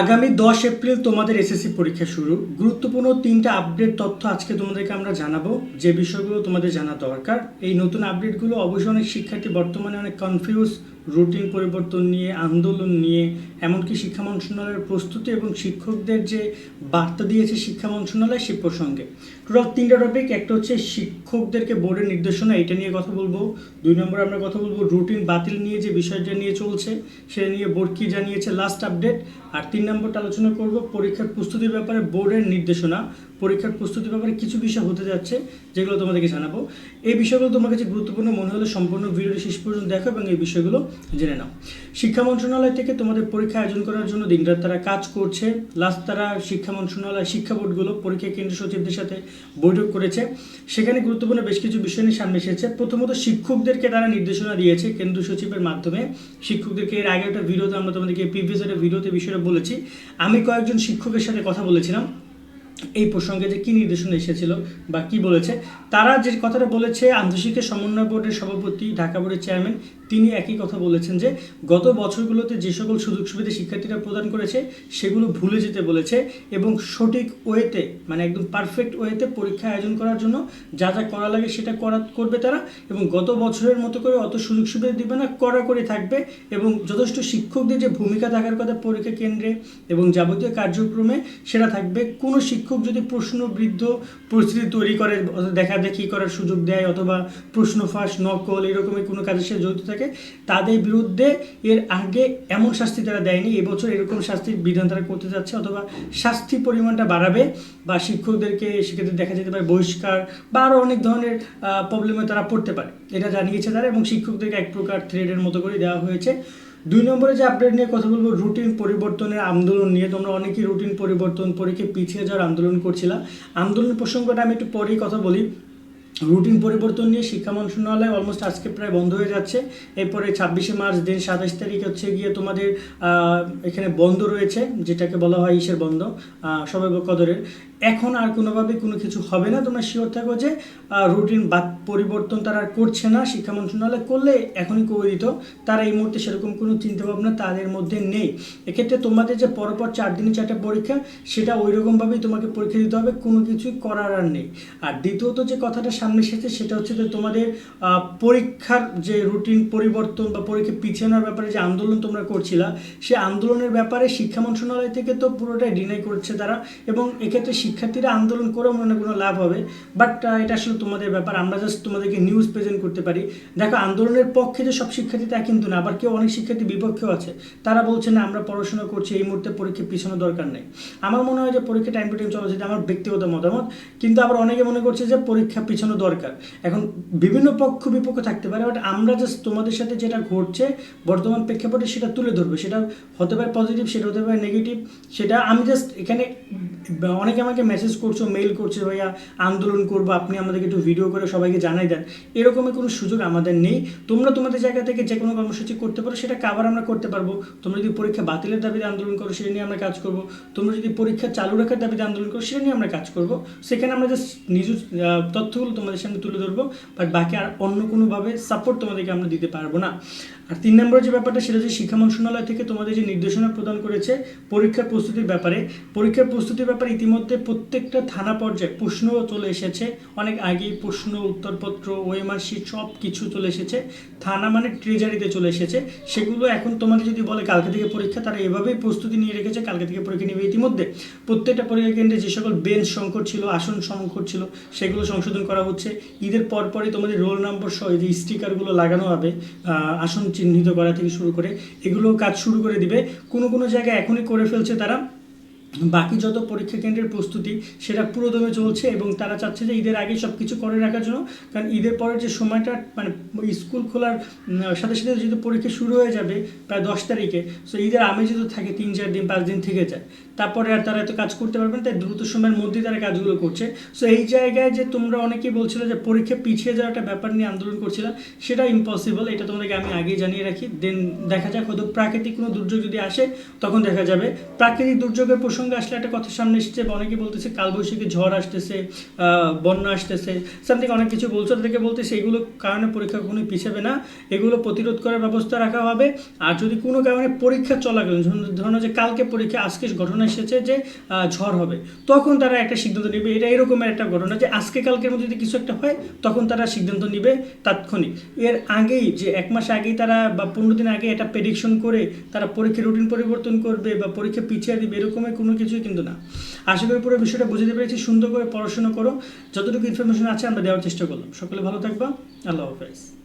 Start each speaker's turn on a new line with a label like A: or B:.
A: আগামী দশ এপ্রিল তোমাদের এসএসসি পরীক্ষা শুরু। গুরুত্বপূর্ণ তিনটা আপডেট তথ্য আজকে তোমাদেরকে আমরা জানাব। যে বিষয়গুলো তোমাদের জানা দরকার, এই নতুন আপডেটগুলো অবশ্যই অনেক শিক্ষার্থী বর্তমানে অনেক কনফিউজ রুটিন পরিবর্তন নিয়ে, আন্দোলন নিয়ে, এমনকি শিক্ষা মন্ত্রণালয়ের প্রস্তুতি এবং শিক্ষকদের যে বার্তা দিয়েছে শিক্ষা মন্ত্রণালয় সে প্রসঙ্গে। টোটাল তিনটা টপিক একটা হচ্ছে শিক্ষকদেরকে বোর্ডের নির্দেশনা, এটা নিয়ে কথা বলব। দুই নম্বর আমরা কথা বলব রুটিন বাতিল নিয়ে যে বিষয়টা নিয়ে চলছে, সেটা নিয়ে বোর্ড কি জানিয়েছে লাস্ট আপডেট আর তিন নম্বরটা আলোচনা করব পরীক্ষার প্রস্তুতির ব্যাপারে বোর্ডের নির্দেশনা। পরীক্ষার প্রস্তুতির ব্যাপারে কিছু বিষয় হতে যাচ্ছে, যেগুলো তোমাদেরকে জানাব। এই বিষয়গুলো তোমার কাছে গুরুত্বপূর্ণ মনে হলে সম্পূর্ণ ভিডিওটি শেষ পর্যন্ত দেখো এবং এই বিষয়গুলো জেনে নাও। শিক্ষা মন্ত্রণালয় থেকে তোমাদের পরীক্ষা আয়োজন করার জন্য দিনরাত তারা কাজ করছে। লাস্ট তারা শিক্ষা মন্ত্রণালয় শিক্ষা বোর্ডগুলো পরীক্ষা কেন্দ্র সচিবদের সাথে বৈঠক করেছে। সেখানে গুরুত্বপূর্ণ বেশ কিছু বিষয় নিয়ে সামনে এসেছে। প্রথমত শিক্ষকদেরকে তারা নির্দেশনা দিয়েছে কেন্দ্র সচিবের মাধ্যমে। শিক্ষকদেরকে এর আগে একটা ভিডিওতে আমরা তোমাদেরকে প্রিভিয়াস একটা ভিডিওতে বিষয়টা বলেছি। আমি কয়েকজন শিক্ষকের সাথে কথা বলেছিলাম। এই প্রসঙ্গে যে কী নির্দেশনা এসেছিল বা কি বলেছে, তারা যে কথাটা বলেছে আন্তঃশিক্ষা সমন্বয় বোর্ডের সভাপতি, ঢাকা বোর্ডের চেয়ারম্যান তিনি একই কথা বলেছেন যে, গত বছরগুলোতে যে সকল সুযোগ সুবিধা শিক্ষার্থীরা প্রদান করেছে, সেগুলো ভুলে যেতে বলেছে এবং সঠিক ওয়েতে মানে একদম পারফেক্ট ওয়েতে পরীক্ষা আয়োজন করার জন্য যা যা করা লাগে সেটা করা, করবে তারা এবং গত বছরের মতো করে অত সুযোগ সুবিধা দিবে না কড়া করে থাকবে এবং যথেষ্ট শিক্ষকদের যে ভূমিকা থাকার কথা পরীক্ষা কেন্দ্রে এবং যাবতীয় কার্যক্রমে সেটা থাকবে। কোনো শিক্ষক যদি প্রশ্নবৃদ্ধ পরিস্থিতি তৈরি করে দেখা দেখি করার সুযোগ দেয় অথবা প্রশ্ন ফাঁস, নকল এরকমের কোনো কাজের সাথে জড়িত থাকে তাদের বিরুদ্ধে এর আগে এমন শাস্তি তারা দেয়নি, এবছর এরকম শাস্তির বিধান তারা করতে যাচ্ছে, অথবা শাস্তি পরিমাণটা বাড়াবে বা শিক্ষকদেরকে সেক্ষেত্রে দেখা যেতে পারে বহিষ্কার বা আরও অনেক ধরনের প্রবলেমে তারা পড়তে পারে। এটা জানিয়েছে তারা এবং শিক্ষকদেরকে এক প্রকার থ্রেডের মতো করে দেওয়া হয়েছে। দুই নম্বরে যে আপডেট নিয়ে কথা বলব রুটিন পরিবর্তনের আন্দোলন নিয়ে। তোমরা অনেকেই রুটিন পরিবর্তন পরীক্ষা পিছিয়ে যাওয়ার আন্দোলন করছিলাম আন্দোলন প্রসঙ্গটা আমি একটু পরেই কথা বলি। রুটিন পরিবর্তন নিয়ে শিক্ষা মন্ত্রণালয় অলমোস্ট আজকে প্রায় বন্ধ হয়ে যাচ্ছে। এরপরে ছাব্বিশে মার্চ, দিন সাতাশ তারিখ হচ্ছে গিয়ে তোমাদের এখানে বন্ধ রয়েছে, যেটাকে বলা হয় ইসের বন্ধ সবাই কদরের। এখন আর কোনোভাবে কোনো কিছু হবে না। তোমরা শিওর থাকো যে রুটিন বা পরিবর্তন তারা করছে না। শিক্ষা মন্ত্রণালয় করলে এখনই করে দিত। তারা এই মুহূর্তে সেরকম কোনো চিন্তাভাবনা তাদের মধ্যে নেই। এক্ষেত্রে তোমাদের যে পরপর চার দিনে চারটা পরীক্ষা, সেটা ওই রকমভাবেই তোমাকে পরীক্ষা দিতে হবে। কোনো কিছুই করার আর নেই। আর দ্বিতীয়ত যে কথাটা সামনে এসেছে, সেটা হচ্ছে যে তোমাদের পরীক্ষার যে রুটিন পরিবর্তন বা পরীক্ষা পিছানোর ব্যাপারে যে আন্দোলন তোমরা করছিলা, সে আন্দোলনের ব্যাপারে শিক্ষা মন্ত্রণালয় থেকে তো পুরোটাই ডিনাই করছে তারা। এবং এক্ষেত্রে শিক্ষার্থীরা আন্দোলন করেও মনে হয় কোনো লাভ হবে। বাট এটা আসলে তোমাদের ব্যাপার। আমরা জাস্ট তোমাদেরকে নিউজ প্রেজেন্ট করতে পারি। দেখো, আন্দোলনের পক্ষে যে সব শিক্ষার্থী তা কিন্তু না। আবার কেউ অনেক শিক্ষার্থী বিপক্ষেও আছে। তারা বলছে, না, আমরা পড়াশোনা করছি। এই মুহূর্তে পরীক্ষা পিছানো দরকার নেই। আমার মনে হয় যে পরীক্ষা টাইম টু টাইম চলা যেটা আমার ব্যক্তিগত মতামত। কিন্তু আবার অনেকে মনে করছে যে পরীক্ষা পিছানো দরকার। এখন বিভিন্ন পক্ষ বিপক্ষ থাকতে পারে বাট আমরা জাস্ট তোমাদের সাথে যেটা ঘটছে, বর্তমান প্রেক্ষাপটে সেটা তুলে ধরবে। সেটা হতে পারে পজিটিভ সেটা হতে পারে নেগেটিভ সেটা আমি জাস্ট এখানে অনেকে আমাকে মেসেজ করছ মেইল করছে, ভাইয়া, আন্দোলন করব, আপনি আমাদেরকে একটু ভিডিও করে সবাইকে জানাই দেন। এরকমের কোনো সুযোগ আমাদের নেই। তোমরা তোমাদের জায়গা থেকে যে কোনো কর্মসূচি করতে পারো, সেটা কাবার আমরা করতে পারব। তোমরা যদি পরীক্ষা বাতিলের দাবিতে আন্দোলন করো, সেটা নিয়ে আমরা কাজ করব। তোমরা যদি পরীক্ষা চালু রাখার দাবিতে আন্দোলন করো, সেটা নিয়ে আমরা কাজ করব। সেখানে আমরা জাস্ট নিজ তথ্যগুলো তোমাদের সামনে তুলে ধরবো বাট বাকি আর অন্য কোনোভাবে সাপোর্ট তোমাদেরকে আমরা দিতে পারব না। আর তিন নম্বর যে ব্যাপারটা সেটা হচ্ছে শিক্ষা মন্ত্রণালয় থেকে তোমাদের যে নির্দেশনা প্রদান করেছে পরীক্ষার প্রস্তুতির ব্যাপারে, পরীক্ষার প্রস্তুতির ব্যাপারে ইতিমধ্যে প্রত্যেকটা থানা পর্যায়ে প্রশ্ন চলে এসেছে। অনেক আগেই প্রশ্ন, উত্তরপত্র ওএমআর শিট সব কিছু চলে এসেছে। থানা মানে ট্রেজারিতে চলে এসেছে। সেগুলো এখন তোমাকে যদি বলে কালকে থেকে পরীক্ষা, তারা এভাবেই প্রস্তুতি নিয়ে রেখেছে, কালকে থেকে পরীক্ষা নেবে ইতিমধ্যে। প্রত্যেকটা পরীক্ষা কেন্দ্রে যে সকল বেঞ্চ সংকট ছিল, আসন সংকট ছিল, সেগুলো সংশোধন করা হচ্ছে। ঈদের পরপরই তোমাদের রোল নম্বর সহ যে স্টিকারগুলো লাগানো হবে আসন চিহ্নিত করা থেকে শুরু করে এগুলো কাজ শুরু করে দিবে। কোনো কোনো জায়গায় এখনই করে ফেলছে তারা। বাকি যত পরীক্ষা কেন্দ্রের প্রস্তুতি, সেটা পুরোদমে চলছে এবং তারা চাচ্ছে যে ঈদের আগে সব কিছু করে রাখার জন্য। কারণ ঈদের পরের যে সময়টা মানে স্কুল খোলার সাথে সাথে যেহেতু পরীক্ষা শুরু হয়ে যাবে প্রায় দশ তারিখে সো ঈদের আমি তো থাকে তিন চার দিন, পাঁচ দিন থেকে যায়। তারপরে আর তারা এত কাজ করতে পারবে না, তাই দ্রুত সময়ের মধ্যেই তারা কাজগুলো করছে। সো এই জায়গায় যে তোমরা অনেকেই বলছিলে যে পরীক্ষা পিছিয়ে যাওয়ার একটা ব্যাপার নিয়ে আন্দোলন করছিল সেটা ইম্পসিবল এটা তোমাদেরকে আমি আগেই জানিয়ে রাখি। দেন দেখা যাক, হয়তো প্রাকৃতিক কোনো দুর্যোগ যদি আসে, তখন দেখা যাবে। প্রাকৃতিক দুর্যোগের প্রসঙ্গে প্রসঙ্গে আসলে একটা কথা সামনে এসেছে অনেকে বলতেছে কালবৈশাখী ঝড় আসতেছে বন্যা আসতেছে সামথিং অনেক কিছু বলছে থেকে বলতেছে এগুলো কারণে পরীক্ষা কখনোই পিছাবে না, এগুলো প্রতিরোধ করার ব্যবস্থা রাখা হবে। আর যদি কোনো কারণে পরীক্ষা চলাকালীন, ধরুন- যে কালকে পরীক্ষা, আজকে ঘটনা এসেছে যে ঝড় হবে, তখন তারা একটা সিদ্ধান্ত নেবে। এটা এরকমের একটা ঘটনা যে আজকে কালকের মধ্যে যদি কিছু একটা হয়, তখন তারা সিদ্ধান্ত নেবে তাৎক্ষণিক। এর আগেই যে এক মাস আগেই তারা বা পনেরো দিন আগে এটা প্রেডিকশন করে তারা পরীক্ষার রুটিন পরিবর্তন করবে বা পরীক্ষা পিছিয়ে দিবে, এরকমের কোনো কিছুই কিন্তু না। আশা করি পুরো বিষয়টা বুঝতে পেরেছি। সুন্দর করে পড়াশোনা করো। যতটুকু ইনফরমেশন আছে আমরা দেওয়ার চেষ্টা করলাম। সকলে ভালো থাকবা। আল্লাহ হাফেজ।